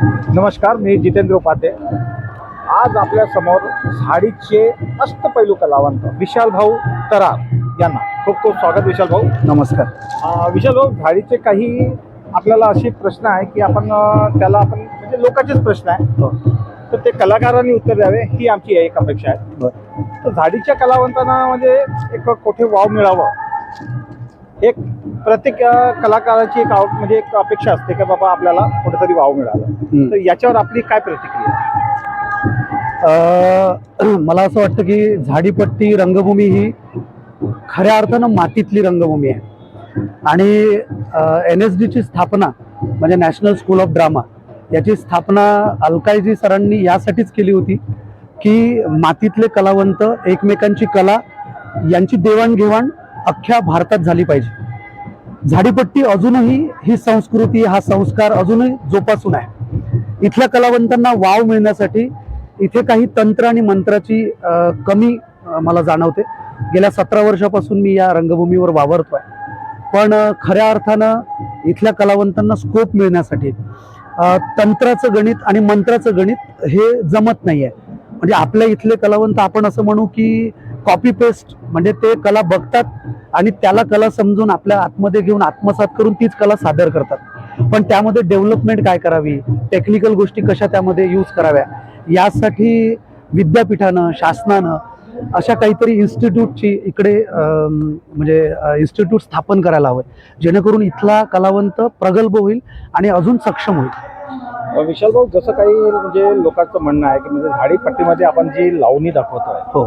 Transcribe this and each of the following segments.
नमस्कार मी जितेंद्र उपाध्ये. आज आपल्यासमोर झाडीचे अष्टपैलू कलावंत विशाल भाऊ तरार यांना खूप खूप स्वागत विशाल भाऊ. नमस्कार. विशाल भाऊ झाडीचे काही आपल्याला असे प्रश्न आहे की आपण त्याला आपण म्हणजे लोकांचेच प्रश्न आहे. हो. तर ते कलाकारांनी उत्तर द्यावे ही आमची एक अपेक्षा आहे. तर झाडीच्या कलावंतांना म्हणजे एक कोठे वाव मिळावं? एक प्रत्येक कलाकाराची एक आव- म्हणजे एक अपेक्षा असते की बाबा आपल्याला कुठेतरी वाव मिळालं. तर याच्यावर आपली काय प्रतिक्रिया? मला असं वाटतं की झाडीपट्टी रंगभूमी ही खऱ्या अर्थानं मातीतली रंगभूमी आहे. आणि एन एस डीची स्थापना म्हणजे नॅशनल स्कूल ऑफ ड्रामा याची स्थापना अलकाईजी सरांनी यासाठीच केली होती की मातीतले कलावंत एकमेकांची कला यांची देवाणघेवाण अख्ख्या भारतात झाली पाहिजे. झाडीपट्टी अजूनही ही संस्कृती हा संस्कार अजूनही जोपासून आहे. इथल्या कलावंतांना वाव मिळण्यासाठी इथे काही तंत्र आणि मंत्राची कमी मला जाणवते. गेल्या सतरा वर्षापासून मी या रंगभूमीवर वावरतो आहे पण खऱ्या अर्थानं इथल्या कलावंतांना स्कोप मिळण्यासाठी तंत्राचं गणित आणि मंत्राचं गणित हे जमत नाही आहे म्हणजे आपल्या इथले कलावंत आपण असं म्हणू की कॉपी पेस्ट म्हणजे ते कला बघतात आणि त्याला कला समजून आपल्या आतमध्ये घेऊन आत्मसात करून तीच कला सादर करतात. पण त्यामध्ये डेव्हलपमेंट काय करावी? टेक्निकल गोष्टी कशा त्यामध्ये यूज कराव्या? यासाठी विद्यापीठानं शासनानं अशा काहीतरी इन्स्टिट्यूटची इकडे म्हणजे इन्स्टिट्यूट स्थापन करायला हवं. जेणेकरून इथला कलावंत प्रगल्भ होईल आणि अजून सक्षम होईल. विशाल भाऊ जसं काही म्हणजे लोकांचं म्हणणं आहे की म्हणजे झाडीपट्टीमध्ये आपण जी लावणी दाखवतोय हो.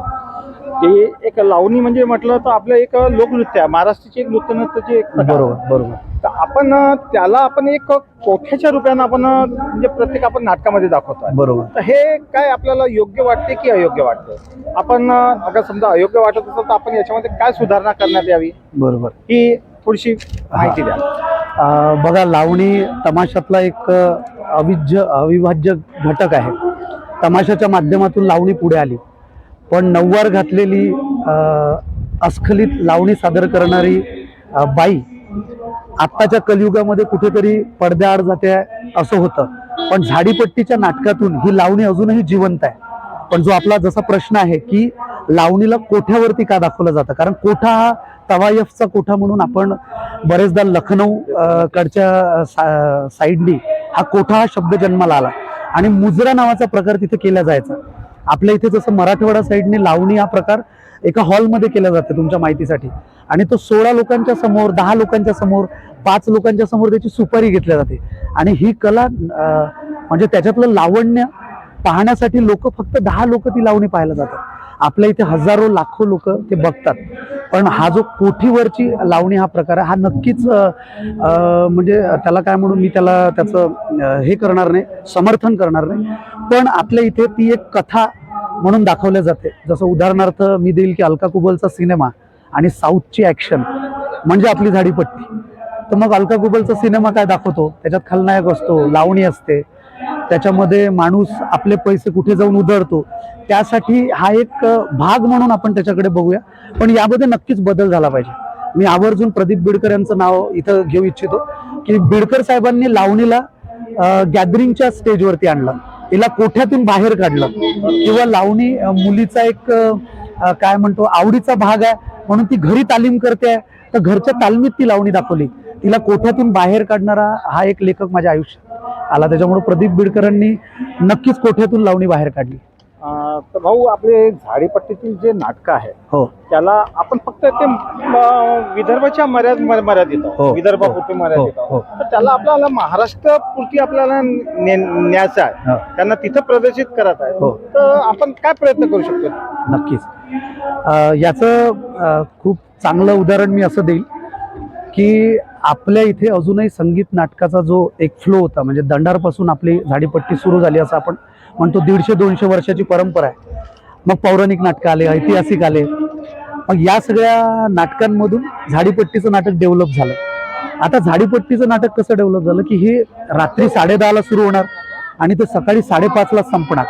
ते एक लावणी म्हणजे म्हटलं तर आपलं एक लोकनृत्य आहे. महाराष्ट्राची एक नृत्यनृत्याची एक प्रकार आहे. बरोबर बरोबर. तर आपण अ, त्याला आपण एक कोठ्याच्या रूपानं आपण अ, म्हणजे प्रत्येक आपण नाटकामध्ये दाखवतोय. बरोबर. तर हे काय आपल्याला योग्य वाटते की अयोग्य वाटते? आपण अ, अगर समजा अयोग्य वाटत असेल तर आपण याच्यामध्ये काय सुधारणा करण्यात यावी? बरोबर. ही थोडीशी माहिती द्या. अं, बघा लावणी तमाशातला एक अं, अविज्य अविभाज्य घटक आहे. तमाशाच्या माध्यमातून लावणी पुढे आली. पण नऊवार घातलेली अस्खलित लावणी सादर करणारी बाई आत्ताच्या कलियुगामध्ये कुठेतरी पडद्याआड जाते असं होतं. पण झाडीपट्टीच्या नाटकातून ही लावणी अजूनही जिवंत आहे. पण जो आपला जसा प्रश्न आहे की लावणीला कोठ्यावरती का दाखवलं जातं? कारण कोठा हा तवायफचा कोठा म्हणून आपण बरेचदा लखनौ कडच्या सा- साईडनी हा कोठा हा शब्द जन्माला आला. आणि मुजरा नावाचा प्रकार तिथे केला जायचा. आपल्या इथे जसं मराठवाडा साईडने लावणी हा प्रकार एका हॉलमध्ये केला जातो तुमच्या माहितीसाठी. आणि तो सोळा लोकांच्या समोर दहा लोकांच्या समोर पाच लोकांच्या समोर त्याची सुपारी घेतल्या जाते. आणि ही कला म्हणजे त्याच्यातलं लावण्य पाहण्यासाठी लोक फक्त दहा लोक ती लावणी पाहायला जातात. आपल्या इथे हजारो लाखो लोक ते बघतात. पण हा जो कोठीवरची लावणी हा प्रकार आहे हा नक्कीच म्हणजे त्याला काय म्हणून मी त्याला त्याचं हे करणार नाही समर्थन करणार नाही. पण आपल्या इथे ती एक कथा म्हणून दाखवल्या जाते. जसं उदाहरणार्थ मी देईल की अलका कुबलचा सिनेमा आणि साऊथची ॲक्शन म्हणजे आपली झाडीपट्टी. तर मग अलका कुबलचा सिनेमा काय दाखवतो? त्याच्यात खलनायक असतो लावणी असते. त्याच्यामध्ये माणूस आपले पैसे कुठे जाऊन उधळतो? त्यासाठी हा एक भाग म्हणून आपण त्याच्याकडे बघूया. पण यामध्ये नक्कीच बदल झाला पाहिजे. मी आवर्जून प्रदीप बिडकर यांचं नाव इथं घेऊ इच्छितो की बिडकर साहेबांनी लावणीला गॅदरिंगच्या स्टेजवरती आणलं. तिला कोठ्यातून बाहेर काढलं? किंवा लावणी मुलीचा एक काय म्हणतो आवडीचा भाग आहे म्हणून ती घरी तालीम करते. तर घरच्या तालमीत ती लावणी दाखवली. तिला कोठ्यातून बाहेर काढणारा हा एक लेखक माझ्या आयुष्यात आला. त्याच्यामुळे प्रदीप बिडकरांनी नक्कीच कोठ्यातून लावणी बाहेर काढली. तर भाऊ आपले झाडीपट्टीतील जे नाटकं आहे हो. त्याला आपण फक्त ते विदर्भाच्या मर्याद मर्यादित हो, आहोत विदर्भापुरते हो, मर्यादित हो, आहोत तर त्याला आपल्याला महाराष्ट्र पुरती आपल्याला ने- न्यायचं आहे. हो. त्यांना तिथं प्रदर्शित करत आहे. हो. तर आपण काय प्रयत्न करू शकतो? नक्कीच. अ, याचं अ, खूप चांगलं उदाहरण मी असं देईल की आपल्या इथे अजूनही संगीत नाटकाचा जो एक फ्लो होता म्हणजे दंडारपासून आपली झाडीपट्टी सुरू झाली असं आपण म्हणतो दीडशे दोनशे वर्षाची परंपरा आहे. मग पौराणिक नाटकं आले ऐतिहासिक आले. मग या सगळ्या नाटकांमधून झाडीपट्टीचं नाटक डेव्हलप झालं. आता झाडीपट्टीचं नाटक कसं डेव्हलप झालं की हे रात्री साडेदहाला सुरू होणार आणि ते सकाळी साडेपाचला संपणार.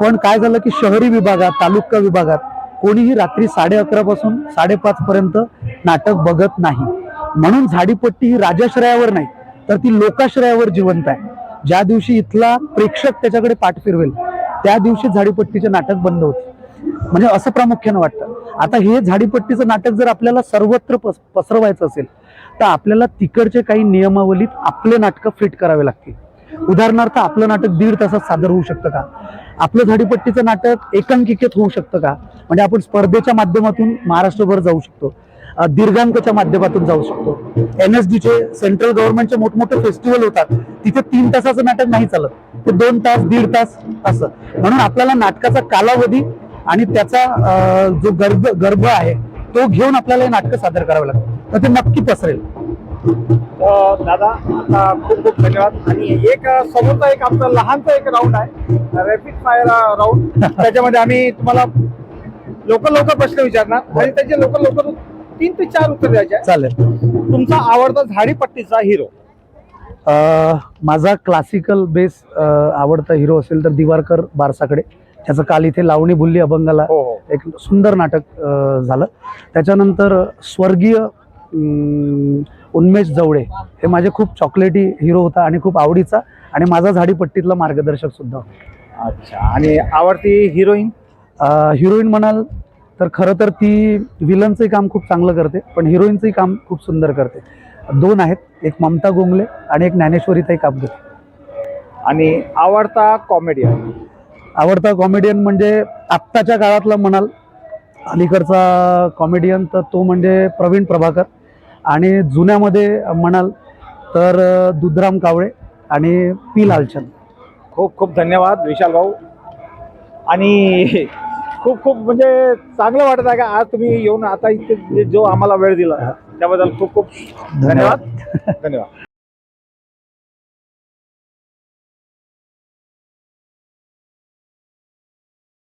पण काय झालं की शहरी विभागात तालुका विभागात कोणीही रात्री साडे अकरापासून साडेपाचपर्यंत नाटक बघत नाही. म्हणून झाडीपट्टी ही राजाश्रयावर नाही तर ती लोकाश्रयावर जिवंत आहे. ज्या दिवशी इथला प्रेक्षक त्याच्याकडे पाठ फिरवेल त्या दिवशी झाडीपट्टीचे नाटक बंद होते. म्हणजे असं प्रामुख्यानं वाटतं. आता हे झाडीपट्टीचं नाटक जर आपल्याला सर्वत्र पस पसरवायचं असेल तर आपल्याला तिकडचे काही नियमावलीत आपले नाटकं फिट करावे लागतील. उदाहरणार्थ आपलं नाटक दीड तासात सादर होऊ शकतं का? आपलं झाडीपट्टीचं नाटक एकांकिकेत होऊ शकतं का? म्हणजे आपण स्पर्धेच्या माध्यमातून महाराष्ट्रभर जाऊ शकतो. दीर्घांकच्या माध्यमातून जाऊ शकतो. एन एस डीचे सेंट्रल गव्हर्नमेंटचे मोठमोठे फेस्टिवल होतात. तिथे तीन तासाचं नाटक नाही चालत. ते दोन तास दीड तास असं. म्हणून आपल्याला नाटकाचा कालावधी आणि त्याचा जो गर्भ गर्भ आहे तो घेऊन आपल्याला हे नाटकं सादर करावं लागतं. तर ते नक्की पसरेल. दादा आता खूप खूप धन्यवाद. आणि एक समोरचा एक आमचा लहानसा एक राऊंड आहे. रॅपिड फायर राऊंड त्याच्यामध्ये आम्ही तुम्हाला लवकर लवकर प्रश्न विचारणार. आणि त्याचे लवकर लवकर तीन ते चार उत्तर द्यायचे आहे. चालेल. तुमचा आवडता झाडीपट्टीचा हिरो. अ, माझा क्लासिकल बेस अ, आवडता हिरो असेल तर दिवारकर बारसाकडे. त्याचं काल इथे लावणी बुल्ली अभंगाला हो हो. एक सुंदर नाटक अ, झालं. त्याच्यानंतर स्वर्गीय अम, उन्मेष जवळे हे माझे खूप चॉकलेटी हिरो होता आणि खूप आवडीचा आणि माझा झाडीपट्टीतला मार्गदर्शक सुद्धा अच्छा. आणि आवडती हिरोईन हिरोईन म्हणाल तर खरं तर ती विलनचंही काम खूप चांगलं करते पण हिरोईनचंही काम खूप सुंदर करते. दोन आहेत एक ममता गोंगले आणि एक ज्ञानेश्वरीताई कापगत आणि आवडता कॉमेडियन आवडता कॉमेडियन म्हणजे आत्ताच्या काळातला म्हणाल अलीकडचा कॉमेडियन तर तो म्हणजे प्रवीण प्रभाकर. आणि जुन्यामध्ये म्हणाल तर दुधराम कावळे आणि पी लालचंद. खूप खूप धन्यवाद विशाल भाऊ आणि खूप खूप म्हणजे चांगलं वाटत आहे का? आज तुम्ही येऊन आता इथे जे- जो आम्हाला वेळ दिला त्याबद्दल खूप खूप धन्यवाद. धन्यवाद.